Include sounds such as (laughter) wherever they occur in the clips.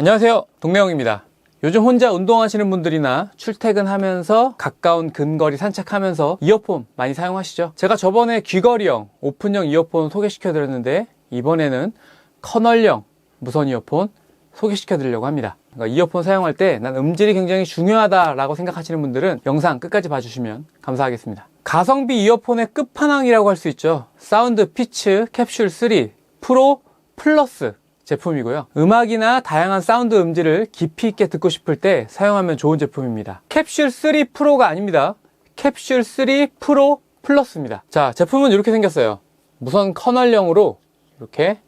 안녕하세요. 동네형입니다. 요즘 혼자 운동하시는 분들이나 출퇴근하면서 가까운 근거리 산책하면서 이어폰 많이 사용하시죠? 제가 저번에 귀걸이형, 오픈형 이어폰 소개시켜 드렸는데 이번에는 커널형 무선 이어폰 소개시켜 드리려고 합니다. 그러니까 이어폰 사용할 때 난 음질이 굉장히 중요하다라고 생각하시는 분들은 영상 끝까지 봐주시면 감사하겠습니다. 가성비 이어폰의 끝판왕이라고 할 수 있죠. 사운드 피츠 캡슐 3 프로 플러스 제품이고요. 음악이나 다양한 사운드 음질을 깊이 있게 듣고 싶을 때 사용하면 좋은 제품입니다. 캡슐 3 프로가 아닙니다. 캡슐 3 프로 플러스입니다. 자, 제품은 이렇게 생겼어요. 무선 커널형으로 이렇게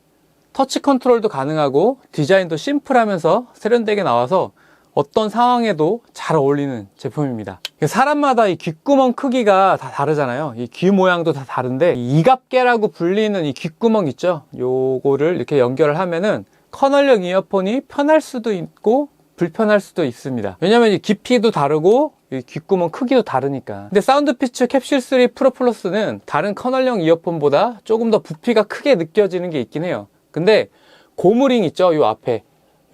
터치 컨트롤도 가능하고 디자인도 심플하면서 세련되게 나와서 어떤 상황에도 잘 어울리는 제품입니다. 사람마다 이 귓구멍 크기가 다 다르잖아요. 이 귀 모양도 다 다른데 이 이갑개라고 불리는 이 귓구멍 있죠. 요거를 이렇게 연결을 하면은 커널형 이어폰이 편할 수도 있고 불편할 수도 있습니다. 왜냐면 이 깊이도 다르고 이 귓구멍 크기도 다르니까. 근데 사운드 피츠 캡슐 3 프로 플러스는 다른 커널형 이어폰보다 조금 더 부피가 크게 느껴지는 게 있긴 해요. 근데 고무링 있죠? 요 앞에.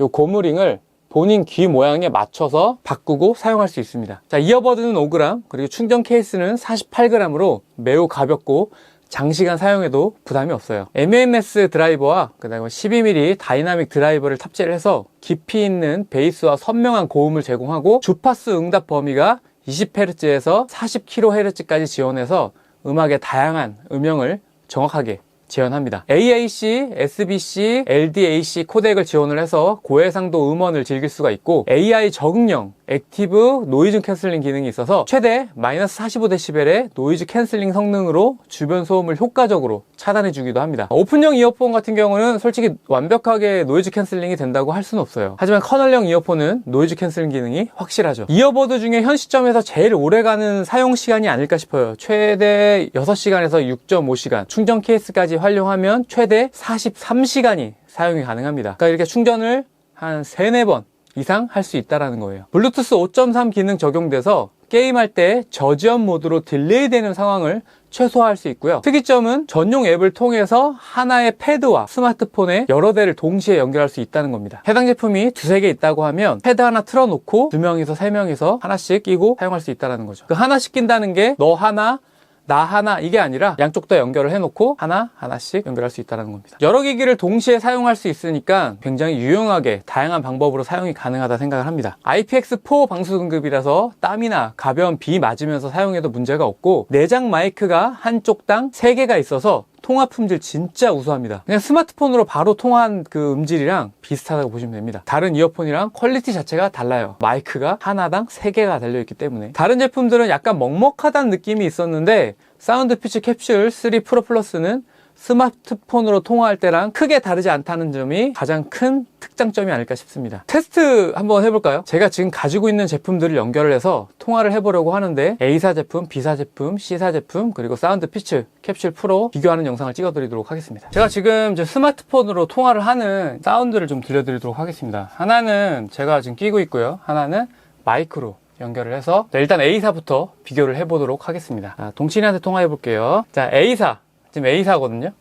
요 고무링을 본인 귀 모양에 맞춰서 바꾸고 사용할 수 있습니다. 자, 이어버드는 5g, 그리고 충전 케이스는 48g으로 매우 가볍고 장시간 사용해도 부담이 없어요. MEMS 드라이버와 그 다음에 12mm 다이나믹 드라이버를 탑재를 해서 깊이 있는 베이스와 선명한 고음을 제공하고 주파수 응답 범위가 20Hz에서 40kHz까지 지원해서 음악의 다양한 음영을 정확하게 지원합니다. AAC, SBC, LDAC 코덱을 지원을 해서 고해상도 음원을 즐길 수가 있고 AI 적응형 액티브 노이즈 캔슬링 기능이 있어서 최대 마이너스 45dB의 노이즈 캔슬링 성능으로 주변 소음을 효과적으로 차단해 주기도 합니다. 오픈형 이어폰 같은 경우는 솔직히 완벽하게 노이즈 캔슬링이 된다고 할 수는 없어요. 하지만 커널형 이어폰은 노이즈 캔슬링 기능이 확실하죠. 이어버드 중에 현 시점에서 제일 오래가는 사용 시간이 아닐까 싶어요. 최대 6시간에서 6.5시간 충전 케이스까지 활용하면 최대 43시간이 사용이 가능합니다. 그러니까 이렇게 충전을 한 3, 4번 이상 할 수 있다라는 거예요. 블루투스 5.3 기능 적용돼서 게임할 때 저지연 모드로 딜레이 되는 상황을 최소화할 수 있고요. 특이점은 전용 앱을 통해서 하나의 패드와 스마트폰에 여러 대를 동시에 연결할 수 있다는 겁니다. 해당 제품이 두세 개 있다고 하면 패드 하나 틀어놓고 두 명이서 세 명이서 하나씩 끼고 사용할 수 있다는 거죠. 그 하나씩 낀다는 게 너 하나, 나 하나 이게 아니라 양쪽 다 연결을 해놓고 하나 하나씩 연결할 수 있다는 겁니다. 여러 기기를 동시에 사용할 수 있으니까 굉장히 유용하게 다양한 방법으로 사용이 가능하다 생각을 합니다. IPX4 방수 등급이라서 땀이나 가벼운 비 맞으면서 사용해도 문제가 없고 내장 마이크가 한쪽당 3개가 있어서 통화 품질 진짜 우수합니다. 그냥 스마트폰으로 바로 통화한 그 음질이랑 비슷하다고 보시면 됩니다. 다른 이어폰이랑 퀄리티 자체가 달라요. 마이크가 하나당 3개가 달려있기 때문에. 다른 제품들은 약간 먹먹하다는 느낌이 있었는데 사운드 피치 캡슐 3 프로 플러스는 스마트폰으로 통화할 때랑 크게 다르지 않다는 점이 가장 큰 특장점이 아닐까 싶습니다. 테스트 한번 해볼까요? 제가 지금 가지고 있는 제품들을 연결을 해서 통화를 해보려고 하는데 A사 제품, B사 제품, C사 제품, 그리고 사운드 피츠 캡슐 프로 비교하는 영상을 찍어드리도록 하겠습니다. 제가 지금 이제 스마트폰으로 통화를 하는 사운드를 좀 들려드리도록 하겠습니다. 하나는 제가 지금 끼고 있고요. 하나는 마이크로 연결을 해서 자, 일단 A사부터 비교를 해보도록 하겠습니다. 자, 동친이한테 통화해 볼게요. 자, A사. 지금 A사거든요.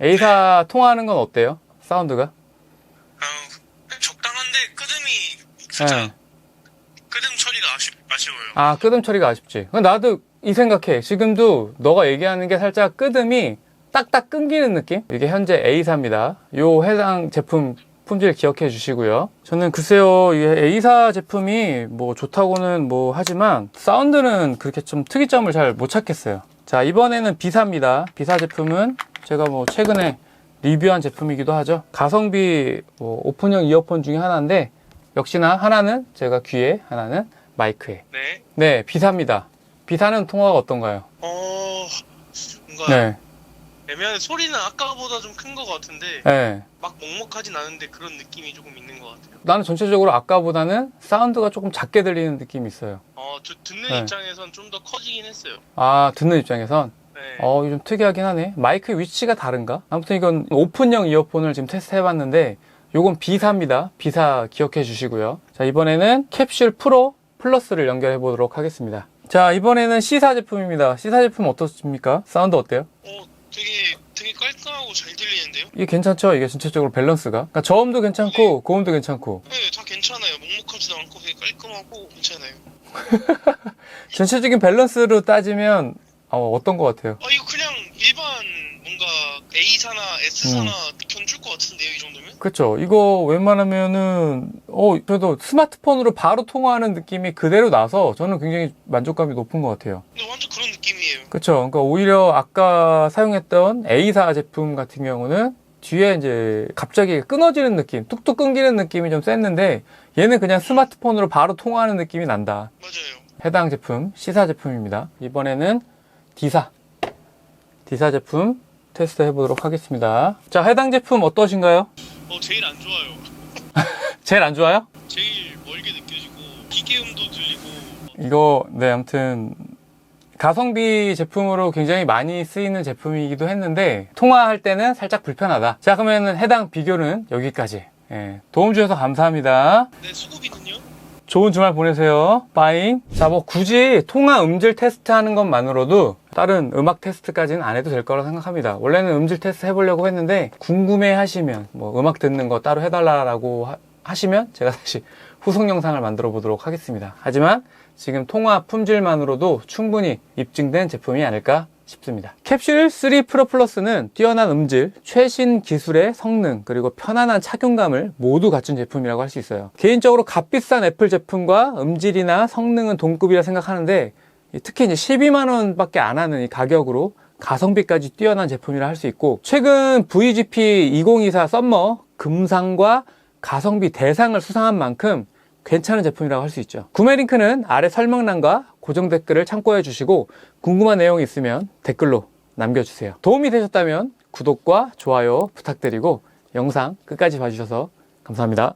A사 통화하는 건 어때요? 사운드가? 어, 적당한데 끄듬이 진짜 네. 끄듬 처리가 아쉽, 아쉬워요. 아, 끄듬 처리가 아쉽지. 나도 이 생각해. 지금도 너가 얘기하는 게 살짝 끄듬이 딱딱 끊기는 느낌? 이게 현재 A사입니다. 요 해당 제품 품질 기억해 주시고요. 저는 글쎄요, 이 A사 제품이 뭐 좋다고는 뭐 하지만 사운드는 그렇게 좀 특이점을 잘 못 찾겠어요. 자, 이번에는 B사입니다. B사 제품은 제가 뭐 최근에 리뷰한 제품이기도 하죠. 가성비 뭐 오픈형 이어폰 중에 하나인데 역시나 하나는 제가 귀에, 하나는 마이크에. 네. 네, B사입니다. B사는 통화가 어떤가요? 어, 뭔가 네, 애매한 소리는 아까보다 좀 큰 것 같은데 네. 막 먹먹하진 않은데 그런 느낌이 조금 있는 것 같아요. 나는 전체적으로 아까보다는 사운드가 조금 작게 들리는 느낌이 있어요. 어, 저 듣는 네. 입장에선 좀 더 커지긴 했어요. 아, 듣는 입장에선. 네. 어, 좀 특이하긴 하네. 마이크 위치가 다른가? 아무튼 이건 오픈형 이어폰을 지금 테스트 해봤는데, 요건 B사입니다. B사 기억해 주시고요. 자, 이번에는 캡슐 프로 플러스를 연결해 보도록 하겠습니다. 자, 이번에는 C사 제품입니다. C사 제품 어떻습니까? 사운드 어때요? 어, 되게 깔끔하고 잘 들리는데요? 이게 괜찮죠? 이게 전체적으로 밸런스가. 그러니까 저음도 괜찮고 고음도 괜찮고 네, 다 괜찮아요. 먹먹하지도 않고 되게 깔끔하고 괜찮아요. (laughs) 전체적인 밸런스로 따지면 어, 어떤 것 같아요? 아 이거 그냥 일반 뭔가 A사나 S사나 견줄 것 같은데요, 이 정도면? 그렇죠. 이거 웬만하면은 어 그래도 스마트폰으로 바로 통화하는 느낌이 그대로 나서 저는 굉장히 만족감이 높은 것 같아요. 근데 완전 그런 느낌이에요. 그렇죠. 그러니까 오히려 아까 사용했던 A사 제품 같은 경우는 뒤에 이제 갑자기 끊어지는 느낌, 뚝뚝 끊기는 느낌이 좀 셌는데 얘는 그냥 스마트폰으로 바로 통화하는 느낌이 난다. 맞아요. 해당 제품 C사 제품입니다. 이번에는 D사 D사 제품 테스트 해보도록 하겠습니다. 자, 해당 제품 어떠신가요? 어, 제일 안 좋아요. (laughs) 제일 안 좋아요? 제일 멀게 느껴지고 기계음도 들리고 이거 네 아무튼 가성비 제품으로 굉장히 많이 쓰이는 제품이기도 했는데 통화할 때는 살짝 불편하다. 자 그러면 해당 비교는 여기까지. 예, 도움 주셔서 감사합니다. 네, 수고비는요? 좋은 주말 보내세요. 빠잉. 자, 뭐 굳이 통화 음질 테스트 하는 것만으로도 다른 음악 테스트까지는 안 해도 될 거라 생각합니다. 원래는 음질 테스트 해보려고 했는데 궁금해 하시면 뭐 음악 듣는 거 따로 해달라고 하- 하시면 제가 다시 후속 영상을 만들어 보도록 하겠습니다. 하지만 지금 통화 품질만으로도 충분히 입증된 제품이 아닐까 싶습니다. 캡슐 3 프로 플러스는 뛰어난 음질, 최신 기술의 성능, 그리고 편안한 착용감을 모두 갖춘 제품이라고 할 수 있어요. 개인적으로 값비싼 애플 제품과 음질이나 성능은 동급이라 생각하는데 이 특히 이제 12만 원 밖에 안 하는 이 가격으로 가성비까지 뛰어난 제품이라 할 수 있고 최근 VGP 2024 썸머 금상과 가성비 대상을 수상한 만큼 괜찮은 제품이라고 할 수 있죠. 구매 링크는 아래 설명란과 고정 댓글을 참고해 주시고 궁금한 내용이 있으면 댓글로 남겨주세요. 도움이 되셨다면 구독과 좋아요 부탁드리고 영상 끝까지 봐주셔서 감사합니다.